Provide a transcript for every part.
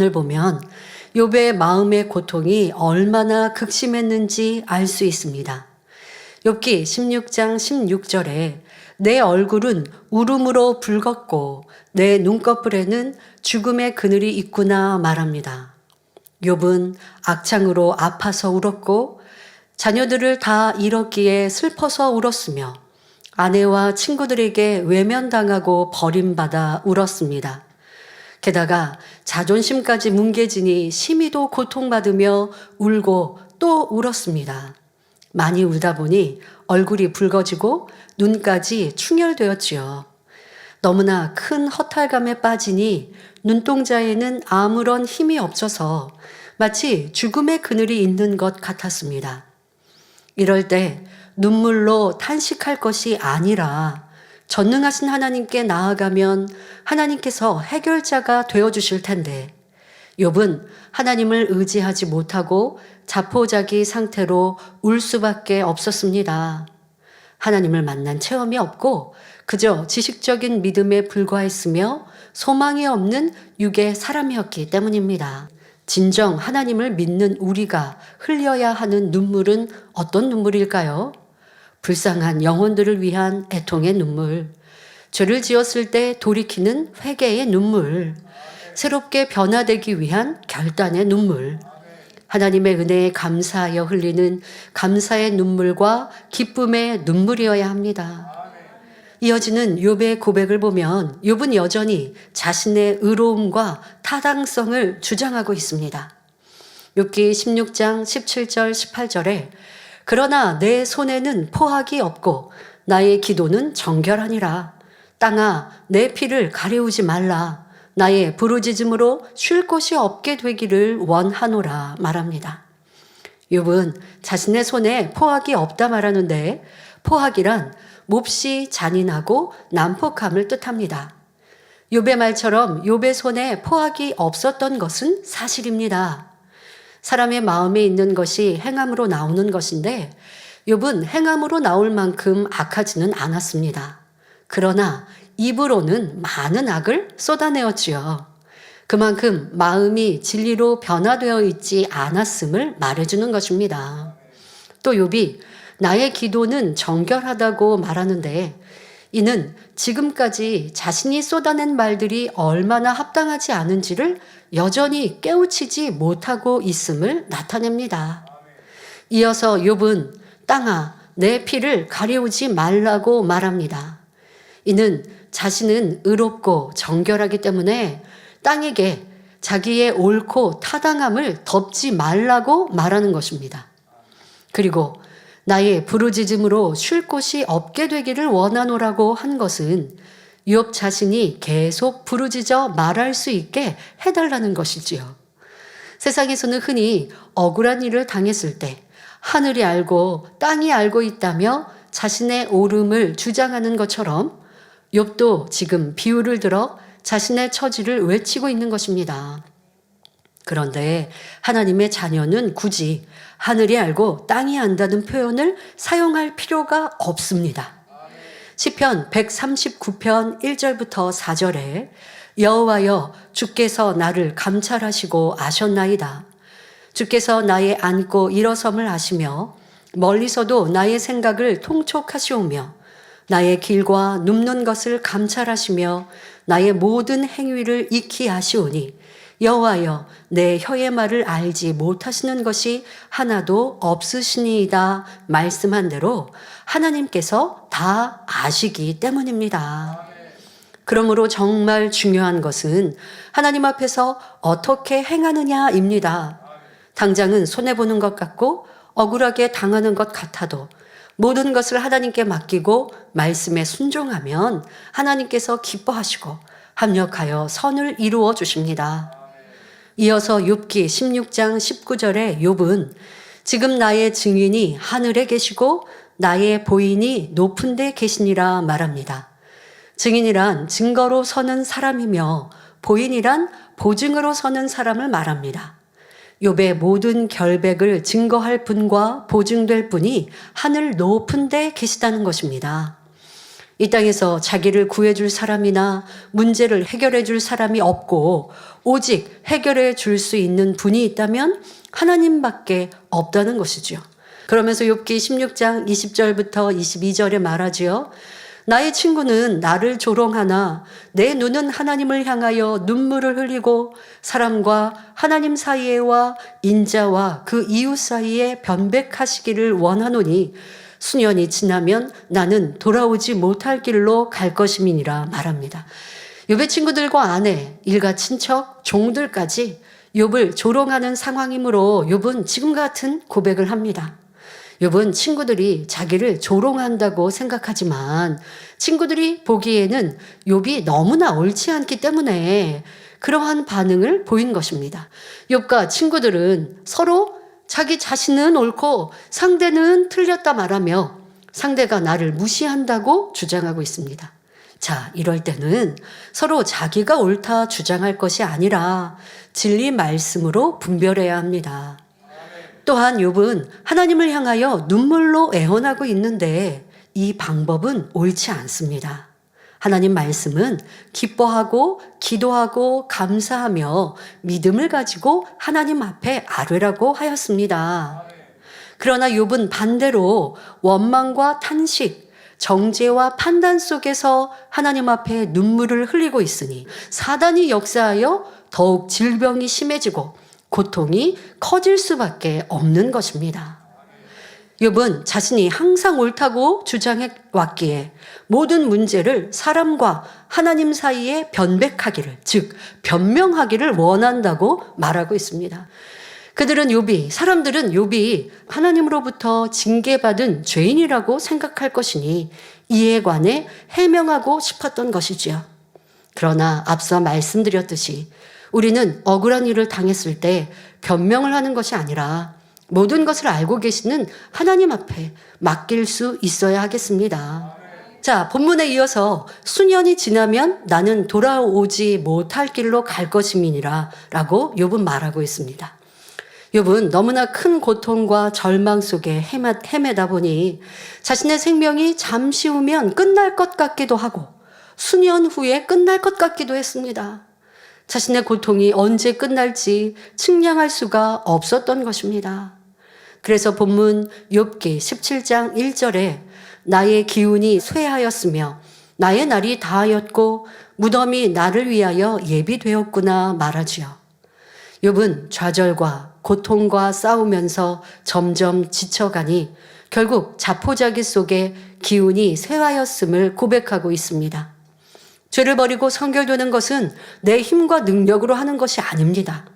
오늘 보면 욥의 마음의 고통이 얼마나 극심했는지 알 수 있습니다. 욥기 16장 16절에 내 얼굴은 울음으로 붉었고 내 눈꺼풀에는 죽음의 그늘이 있구나 말합니다. 욥은 악창으로 아파서 울었고 자녀들을 다 잃었기에 슬퍼서 울었으며 아내와 친구들에게 외면당하고 버림받아 울었습니다. 게다가 자존심까지 뭉개지니 심히도 고통받으며 울고 또 울었습니다. 많이 울다 보니 얼굴이 붉어지고 눈까지 충혈되었지요. 너무나 큰 허탈감에 빠지니 눈동자에는 아무런 힘이 없어서 마치 죽음의 그늘이 있는 것 같았습니다. 이럴 때 눈물로 탄식할 것이 아니라 전능하신 하나님께 나아가면 하나님께서 해결자가 되어 주실 텐데 욥은 하나님을 의지하지 못하고 자포자기 상태로 울 수밖에 없었습니다. 하나님을 만난 체험이 없고 그저 지식적인 믿음에 불과했으며 소망이 없는 육의 사람이었기 때문입니다. 진정 하나님을 믿는 우리가 흘려야 하는 눈물은 어떤 눈물일까요? 불쌍한 영혼들을 위한 애통의 눈물, 죄를 지었을 때 돌이키는 회개의 눈물, 새롭게 변화되기 위한 결단의 눈물, 하나님의 은혜에 감사하여 흘리는 감사의 눈물과 기쁨의 눈물이어야 합니다. 이어지는 욥의 고백을 보면 욥은 여전히 자신의 의로움과 타당성을 주장하고 있습니다. 욥기 16장 17절 18절에 그러나 내 손에는 포악이 없고 나의 기도는 정결하니라 땅아 내 피를 가려우지 말라 나의 부르짖음으로 쉴 곳이 없게 되기를 원하노라 말합니다. 욥은 자신의 손에 포악이 없다 말하는데 포악이란 몹시 잔인하고 난폭함을 뜻합니다. 욥의 말처럼 욥의 손에 포악이 없었던 것은 사실입니다. 사람의 마음에 있는 것이 행함으로 나오는 것인데 욥은 행함으로 나올 만큼 악하지는 않았습니다. 그러나 입으로는 많은 악을 쏟아내었지요. 그만큼 마음이 진리로 변화되어 있지 않았음을 말해주는 것입니다. 또 욥이 나의 기도는 정결하다고 말하는데 이는 지금까지 자신이 쏟아낸 말들이 얼마나 합당하지 않은지를 여전히 깨우치지 못하고 있음을 나타냅니다. 이어서 욥은 땅아 내 피를 가려우지 말라고 말합니다. 이는 자신은 의롭고 정결하기 때문에 땅에게 자기의 옳고 타당함을 덮지 말라고 말하는 것입니다. 그리고 나의 부르짖음으로 쉴 곳이 없게 되기를 원하노라고 한 것은 욥 자신이 계속 부르짖어 말할 수 있게 해달라는 것이지요. 세상에서는 흔히 억울한 일을 당했을 때 하늘이 알고 땅이 알고 있다며 자신의 옳음을 주장하는 것처럼 욥도 지금 비유를 들어 자신의 처지를 외치고 있는 것입니다. 그런데 하나님의 자녀는 굳이 하늘이 알고 땅이 안다는 표현을 사용할 필요가 없습니다. 시편 139편 1절부터 4절에 여호와여 주께서 나를 감찰하시고 아셨나이다. 주께서 나의 앉고 일어섬을 아시며 멀리서도 나의 생각을 통촉하시오며 나의 길과 눕는 것을 감찰하시며 나의 모든 행위를 익히 아시오니 여호와여 내 혀의 말을 알지 못하시는 것이 하나도 없으시니이다 말씀한 대로 하나님께서 다 아시기 때문입니다. 그러므로 정말 중요한 것은 하나님 앞에서 어떻게 행하느냐입니다. 당장은 손해보는 것 같고 억울하게 당하는 것 같아도 모든 것을 하나님께 맡기고 말씀에 순종하면 하나님께서 기뻐하시고 합력하여 선을 이루어 주십니다. 이어서 욥기 16장 19절에 욥은 지금 나의 증인이 하늘에 계시고 나의 보인이 높은 데 계시니라 말합니다. 증인이란 증거로 서는 사람이며 보인이란 보증으로 서는 사람을 말합니다. 욥의 모든 결백을 증거할 분과 보증될 분이 하늘 높은 데 계시다는 것입니다. 이 땅에서 자기를 구해줄 사람이나 문제를 해결해 줄 사람이 없고 오직 해결해 줄 수 있는 분이 있다면 하나님밖에 없다는 것이지요. 그러면서 욥기 16장 20절부터 22절에 말하지요. 나의 친구는 나를 조롱하나 내 눈은 하나님을 향하여 눈물을 흘리고 사람과 하나님 사이에와 인자와 그 이웃 사이에 변백하시기를 원하노니 수년이 지나면 나는 돌아오지 못할 길로 갈 것임이니라 말합니다. 욥의 친구들과 아내, 일가 친척, 종들까지 욥을 조롱하는 상황이므로 욥은 지금 같은 고백을 합니다. 욥은 친구들이 자기를 조롱한다고 생각하지만 친구들이 보기에는 욥이 너무나 옳지 않기 때문에 그러한 반응을 보인 것입니다. 욥과 친구들은 서로 자기 자신은 옳고 상대는 틀렸다 말하며 상대가 나를 무시한다고 주장하고 있습니다. 자, 이럴 때는 서로 자기가 옳다 주장할 것이 아니라 진리 말씀으로 분별해야 합니다. 또한 욥은 하나님을 향하여 눈물로 애원하고 있는데 이 방법은 옳지 않습니다. 하나님 말씀은 기뻐하고 기도하고 감사하며 믿음을 가지고 하나님 앞에 아뢰라고 하였습니다. 그러나 욥은 반대로 원망과 탄식, 정죄와 판단 속에서 하나님 앞에 눈물을 흘리고 있으니 사단이 역사하여 더욱 질병이 심해지고 고통이 커질 수밖에 없는 것입니다. 욥은 자신이 항상 옳다고 주장해 왔기에 모든 문제를 사람과 하나님 사이에 변백하기를 즉 변명하기를 원한다고 말하고 있습니다. 그들은 욥이 사람들은 욥이 하나님으로부터 징계받은 죄인이라고 생각할 것이니 이에 관해 해명하고 싶었던 것이지요. 그러나 앞서 말씀드렸듯이 우리는 억울한 일을 당했을 때 변명을 하는 것이 아니라 모든 것을 알고 계시는 하나님 앞에 맡길 수 있어야 하겠습니다. 자, 본문에 이어서 수년이 지나면 나는 돌아오지 못할 길로 갈 것임이니라 라고 욥은 말하고 있습니다. 욥은 너무나 큰 고통과 절망 속에 헤매, 헤매다 보니 자신의 생명이 잠시 후면 끝날 것 같기도 하고 수년 후에 끝날 것 같기도 했습니다. 자신의 고통이 언제 끝날지 측량할 수가 없었던 것입니다. 그래서 본문 욥기 17장 1절에 나의 기운이 쇠하였으며 나의 날이 다하였고 무덤이 나를 위하여 예비되었구나 말하지요. 욥은 좌절과 고통과 싸우면서 점점 지쳐가니 결국 자포자기 속에 기운이 쇠하였음을 고백하고 있습니다. 죄를 버리고 성결되는 것은 내 힘과 능력으로 하는 것이 아닙니다.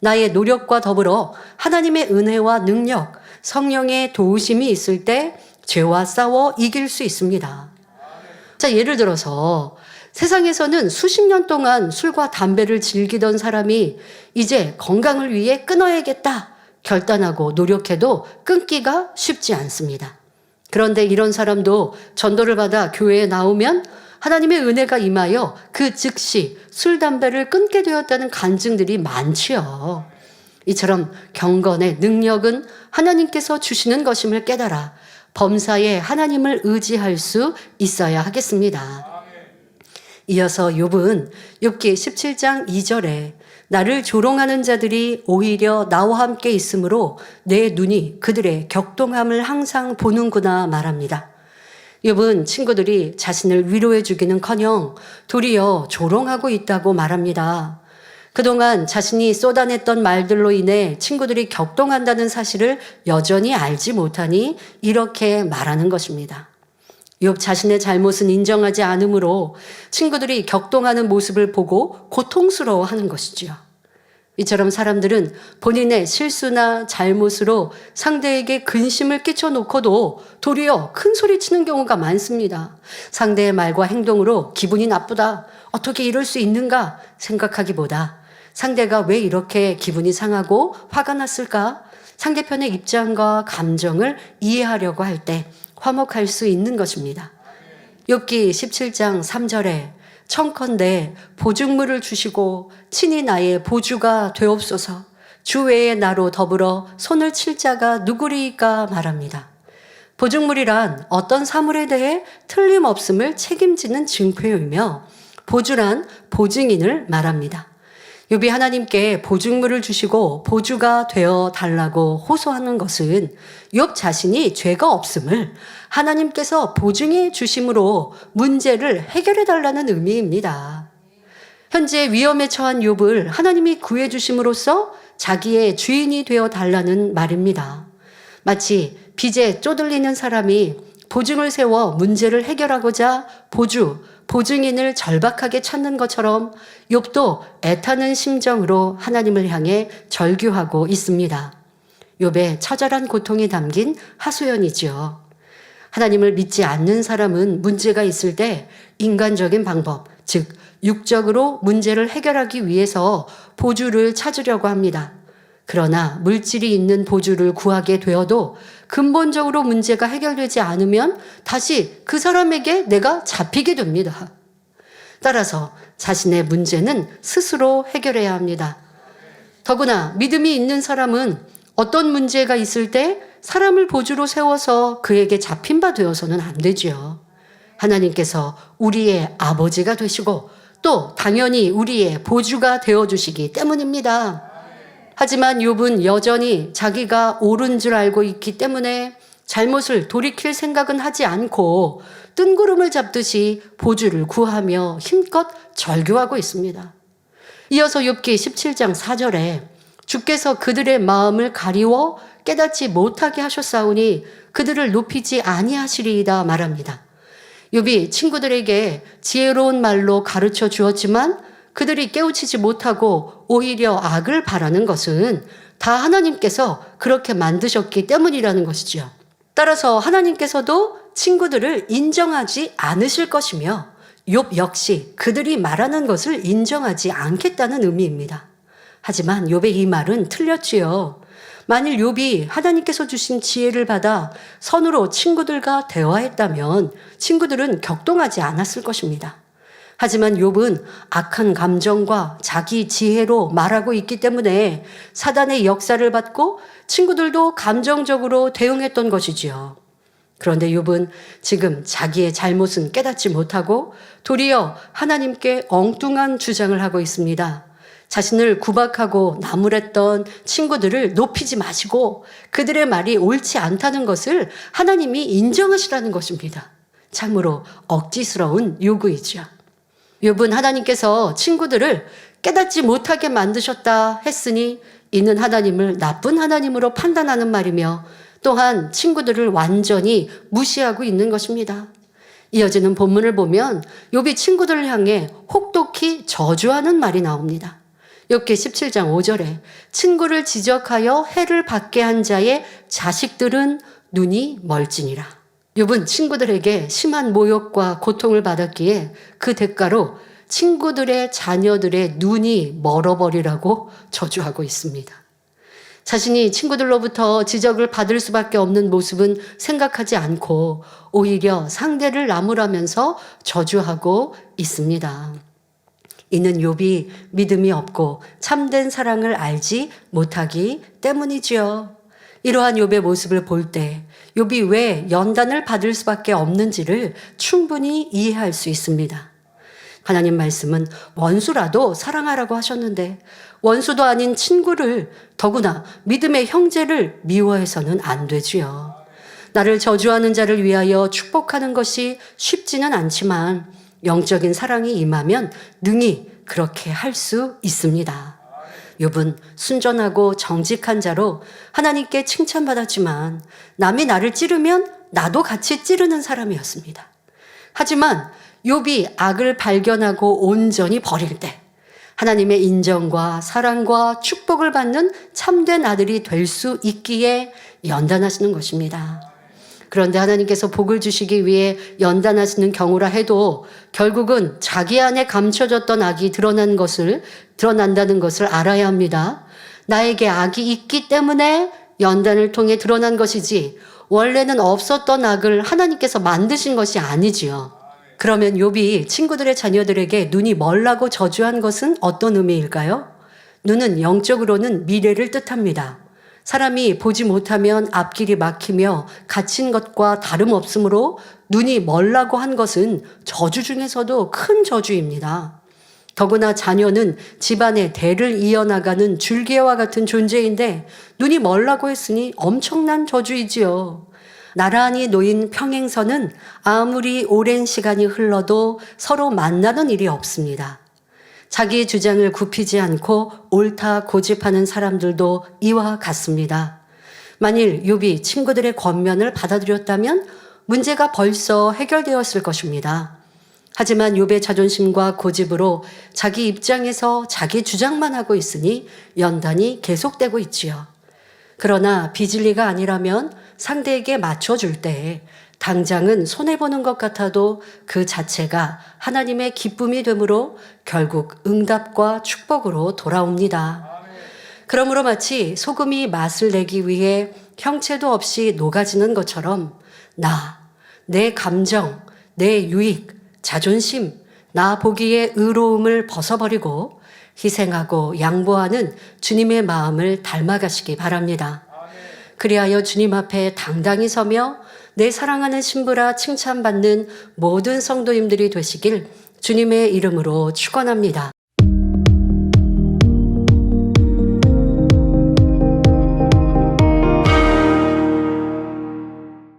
나의 노력과 더불어 하나님의 은혜와 능력, 성령의 도우심이 있을 때 죄와 싸워 이길 수 있습니다. 자, 예를 들어서 세상에서는 수십 년 동안 술과 담배를 즐기던 사람이 이제 건강을 위해 끊어야겠다 결단하고 노력해도 끊기가 쉽지 않습니다. 그런데 이런 사람도 전도를 받아 교회에 나오면 하나님의 은혜가 임하여 그 즉시 술, 담배를 끊게 되었다는 간증들이 많지요. 이처럼 경건의 능력은 하나님께서 주시는 것임을 깨달아 범사에 하나님을 의지할 수 있어야 하겠습니다. 이어서 욥은 욥기 17장 2절에 나를 조롱하는 자들이 오히려 나와 함께 있으므로 내 눈이 그들의 격동함을 항상 보는구나 말합니다. 욥은 친구들이 자신을 위로해 주기는커녕 도리어 조롱하고 있다고 말합니다. 그동안 자신이 쏟아냈던 말들로 인해 친구들이 격동한다는 사실을 여전히 알지 못하니 이렇게 말하는 것입니다. 욥 자신의 잘못은 인정하지 않으므로 친구들이 격동하는 모습을 보고 고통스러워 하는 것이지요. 이처럼 사람들은 본인의 실수나 잘못으로 상대에게 근심을 끼쳐놓고도 도리어 큰 소리 치는 경우가 많습니다. 상대의 말과 행동으로 기분이 나쁘다. 어떻게 이럴 수 있는가 생각하기보다 상대가 왜 이렇게 기분이 상하고 화가 났을까? 상대편의 입장과 감정을 이해하려고 할 때 화목할 수 있는 것입니다. 욥기 17장 3절에 청컨대 보증물을 주시고 친히 나의 보주가 되옵소서 주 외에 나로 더불어 손을 칠 자가 누구리까 말합니다. 보증물이란 어떤 사물에 대해 틀림없음을 책임지는 증표이며 보주란 보증인을 말합니다. 욥이 하나님께 보증물을 주시고 보주가 되어 달라고 호소하는 것은 욥 자신이 죄가 없음을 하나님께서 보증해 주심으로 문제를 해결해 달라는 의미입니다. 현재 위험에 처한 욥을 하나님이 구해 주심으로써 자기의 주인이 되어 달라는 말입니다. 마치 빚에 쪼들리는 사람이 보증을 세워 문제를 해결하고자 보주, 보증인을 절박하게 찾는 것처럼 욥도 애타는 심정으로 하나님을 향해 절규하고 있습니다. 욥의 처절한 고통이 담긴 하소연이지요. 하나님을 믿지 않는 사람은 문제가 있을 때 인간적인 방법, 즉 육적으로 문제를 해결하기 위해서 보주를 찾으려고 합니다. 그러나 물질이 있는 보주를 구하게 되어도 근본적으로 문제가 해결되지 않으면 다시 그 사람에게 내가 잡히게 됩니다. 따라서 자신의 문제는 스스로 해결해야 합니다. 더구나 믿음이 있는 사람은 어떤 문제가 있을 때 사람을 보주로 세워서 그에게 잡힌 바 되어서는 안 되지요. 하나님께서 우리의 아버지가 되시고 또 당연히 우리의 보주가 되어 주시기 때문입니다. 하지만 욥은 여전히 자기가 옳은 줄 알고 있기 때문에 잘못을 돌이킬 생각은 하지 않고 뜬구름을 잡듯이 보주를 구하며 힘껏 절규하고 있습니다. 이어서 욥기 17장 4절에 주께서 그들의 마음을 가리워 깨닫지 못하게 하셨사오니 그들을 높이지 아니하시리이다 말합니다. 욥이 친구들에게 지혜로운 말로 가르쳐 주었지만 그들이 깨우치지 못하고 오히려 악을 바라는 것은 다 하나님께서 그렇게 만드셨기 때문이라는 것이죠. 따라서 하나님께서도 친구들을 인정하지 않으실 것이며 욥 역시 그들이 말하는 것을 인정하지 않겠다는 의미입니다. 하지만 욥의 이 말은 틀렸지요. 만일 욥이 하나님께서 주신 지혜를 받아 선으로 친구들과 대화했다면 친구들은 격동하지 않았을 것입니다. 하지만 욥은 악한 감정과 자기 지혜로 말하고 있기 때문에 사단의 역사를 받고 친구들도 감정적으로 대응했던 것이지요. 그런데 욥은 지금 자기의 잘못은 깨닫지 못하고 도리어 하나님께 엉뚱한 주장을 하고 있습니다. 자신을 구박하고 나무랬던 친구들을 높이지 마시고 그들의 말이 옳지 않다는 것을 하나님이 인정하시라는 것입니다. 참으로 억지스러운 요구이죠. 욥은 하나님께서 친구들을 깨닫지 못하게 만드셨다 했으니 이는 하나님을 나쁜 하나님으로 판단하는 말이며 또한 친구들을 완전히 무시하고 있는 것입니다. 이어지는 본문을 보면 욥이 친구들을 향해 혹독히 저주하는 말이 나옵니다. 욥기 17장 5절에 친구를 지적하여 해를 받게 한 자의 자식들은 눈이 멀지니라. 욥은 친구들에게 심한 모욕과 고통을 받았기에 그 대가로 친구들의 자녀들의 눈이 멀어버리라고 저주하고 있습니다. 자신이 친구들로부터 지적을 받을 수밖에 없는 모습은 생각하지 않고 오히려 상대를 나무라면서 저주하고 있습니다. 이는 욥이 믿음이 없고 참된 사랑을 알지 못하기 때문이지요. 이러한 욥의 모습을 볼 때 욥이 왜 연단을 받을 수밖에 없는지를 충분히 이해할 수 있습니다. 하나님 말씀은 원수라도 사랑하라고 하셨는데 원수도 아닌 친구를 더구나 믿음의 형제를 미워해서는 안 되지요. 나를 저주하는 자를 위하여 축복하는 것이 쉽지는 않지만 영적인 사랑이 임하면 능히 그렇게 할 수 있습니다. 욥은 순전하고 정직한 자로 하나님께 칭찬받았지만 남이 나를 찌르면 나도 같이 찌르는 사람이었습니다. 하지만 욥이 악을 발견하고 온전히 버릴 때 하나님의 인정과 사랑과 축복을 받는 참된 아들이 될 수 있기에 연단하시는 것입니다. 그런데 하나님께서 복을 주시기 위해 연단하시는 경우라 해도 결국은 자기 안에 감춰졌던 악이 드러난 것을 드러난다는 것을 알아야 합니다. 나에게 악이 있기 때문에 연단을 통해 드러난 것이지 원래는 없었던 악을 하나님께서 만드신 것이 아니지요. 그러면 욥이 친구들의 자녀들에게 눈이 멀라고 저주한 것은 어떤 의미일까요? 눈은 영적으로는 미래를 뜻합니다. 사람이 보지 못하면 앞길이 막히며 갇힌 것과 다름없으므로 눈이 멀라고 한 것은 저주 중에서도 큰 저주입니다. 더구나 자녀는 집안의 대를 이어나가는 줄기와 같은 존재인데 눈이 멀라고 했으니 엄청난 저주이지요. 나란히 놓인 평행선은 아무리 오랜 시간이 흘러도 서로 만나는 일이 없습니다. 자기 주장을 굽히지 않고 옳다 고집하는 사람들도 이와 같습니다. 만일 욥이 친구들의 권면을 받아들였다면 문제가 벌써 해결되었을 것입니다. 하지만 욥의 자존심과 고집으로 자기 입장에서 자기 주장만 하고 있으니 연단이 계속되고 있지요. 그러나 비질리가 아니라면 상대에게 맞춰줄 때 당장은 손해보는 것 같아도 그 자체가 하나님의 기쁨이 되므로 결국 응답과 축복으로 돌아옵니다. 그러므로 마치 소금이 맛을 내기 위해 형체도 없이 녹아지는 것처럼 나, 내 감정, 내 유익, 자존심, 나 보기에 의로움을 벗어버리고 희생하고 양보하는 주님의 마음을 닮아가시기 바랍니다. 그리하여 주님 앞에 당당히 서며 내 사랑하는 신부라 칭찬받는 모든 성도님들이 되시길 주님의 이름으로 축원합니다.